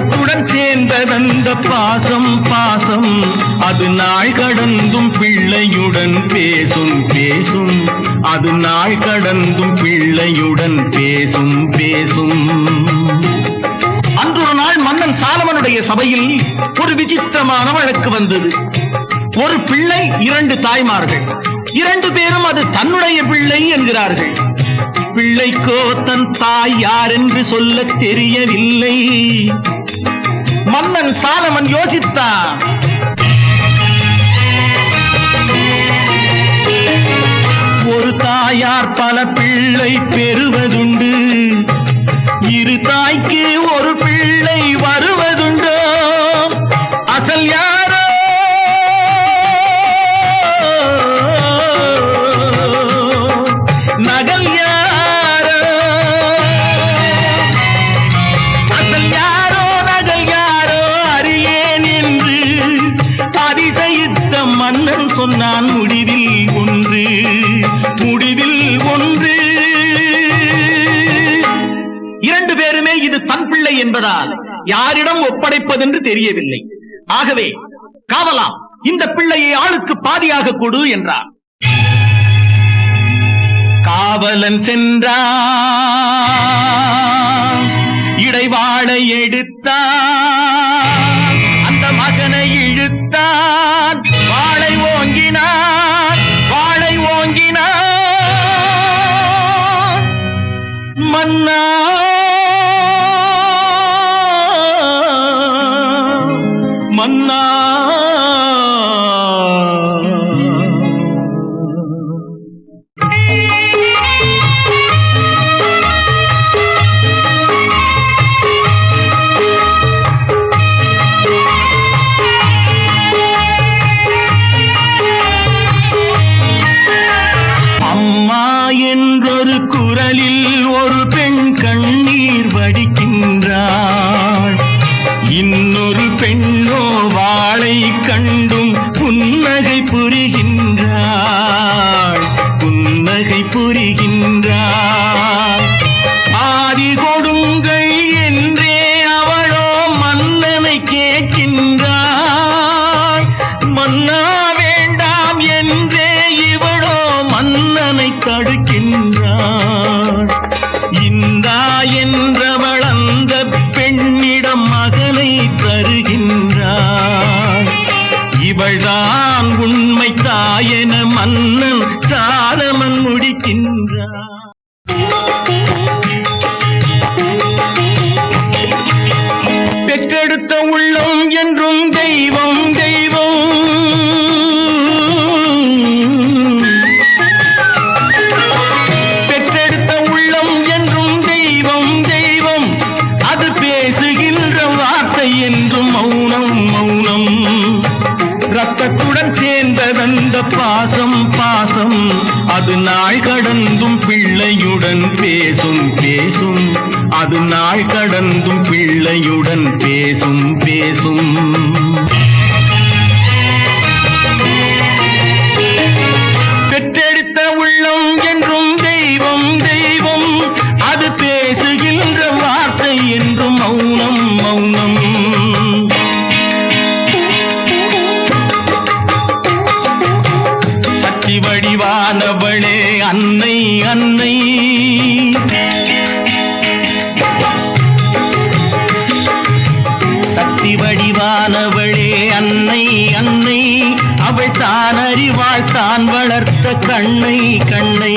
ரத்தத்துடன் சேர்ந்ததந்த பாசம் பாசம். அது நாள் கடந்தும் பிள்ளையுடன் பேசும் பேசும். அது நாள் கடந்தும் பிள்ளையுடன் பேசும் பேசும். அன்று ஒரு நாள் மன்னன் சாலமனுடைய சபையில் ஒரு விசித்திரமான வழக்கு வந்தது. ஒரு பிள்ளை இரண்டு தாய்மார்கள். இரண்டு பேரும் அது தன்னுடைய பிள்ளை என்கிறார்கள். பிள்ளைக்கோ தன் தாய் யார் என்று சொல்ல தெரியவில்லை. மன்னன் சாலமன் யோசித்தான். ஒரு தாயார் பல பிள்ளை பெறுவதுண்டு என்பதால் யாரிடம் ஒப்படைப்பதென்று தெரியவில்லை. ஆகவே காவலாம் இந்த பிள்ளையை ஆளுக்கு பாதியாக கொடு என்றார். காவலன் சென்றான் இடைவாளை எடுத்தான் அந்த மகனை இழுத்தான் வாளை ஓங்கினான் வாளை ஓங்கினான். மன்னா மன்னா வாளை கண்டும் புன்னகை புரிகின்ற சாலமன் முடிக்கின்றான் பெற்றெடுத்த உள்ளம் என்றும் தெய்வம் தெய்வம் நாள் கடந்தும் பிள்ளையுடன் பேசும் பேசும். அது நாள் கடந்தும் பிள்ளையுடன் பேசும் பேசும். வடிவானவளே அன்னை அன்னை. அவள் தான் அறிவாள் தான் வளர்த்த கண்ணை கண்ணை.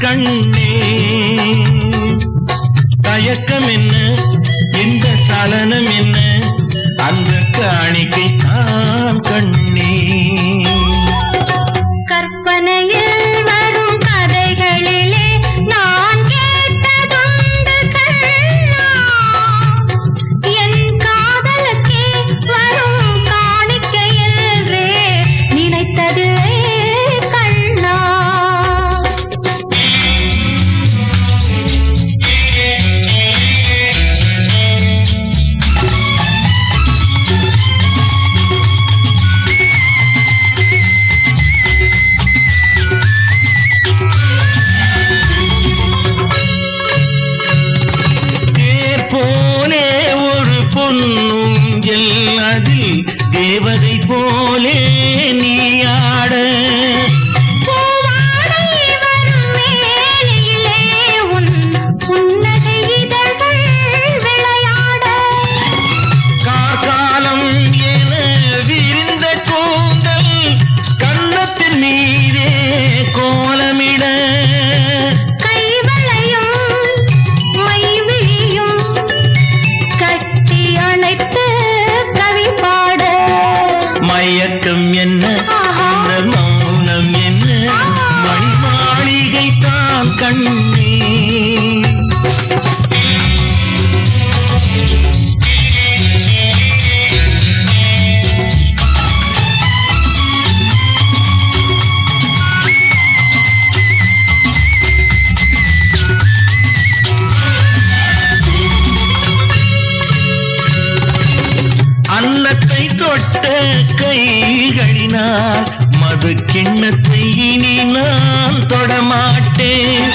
கண்ணே. தொட்ட கைகளினால் மது கிண்ணத்தை இனி நான் தொடமாட்டேன்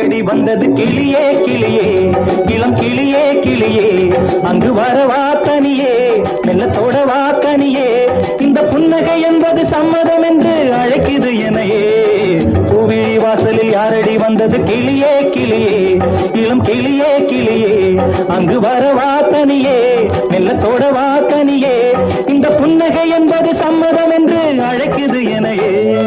தேடி வந்தது கிளியே கிளியே. இளம் கிளியே கிளியே. அங்கு வரவா தனியே. மெல்லத்தோட வா கனியே இந்த புன்னகை என்பது சம்மதம் என்று அழைக்குது எனையே பூவிழி வாசலில் யாரடி வந்தது கிளியே கிளியே. இளம் கிளியே கிளியே. அங்கு வரவா தனியே. மெல்லத்தோட வா தனியே. இந்த புன்னகை என்பது சம்மதம் என்று அழைக்குது எனையே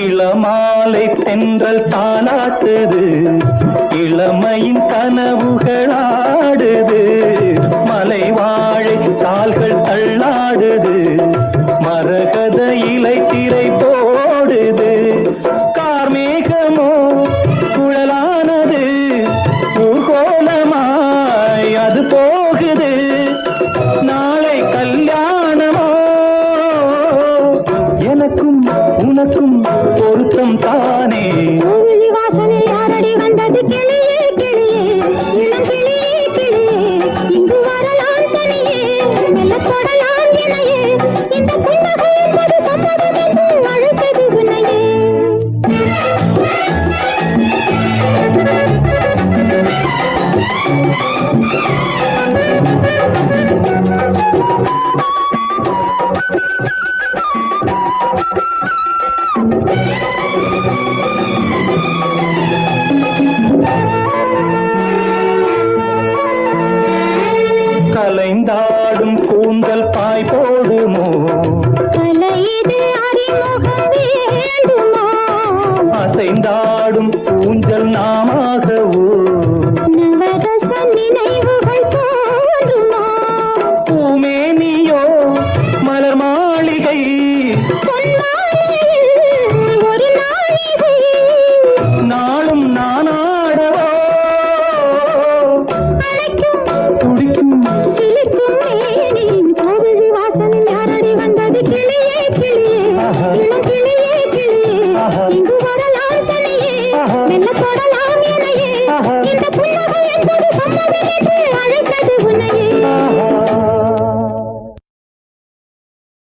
இளமாலை தென்றல் தாளாட்டுது இளமையின் கனவுகளாடுது மலை வாழை கால்கள் தள்ளாடுது. மரகத இலை திரை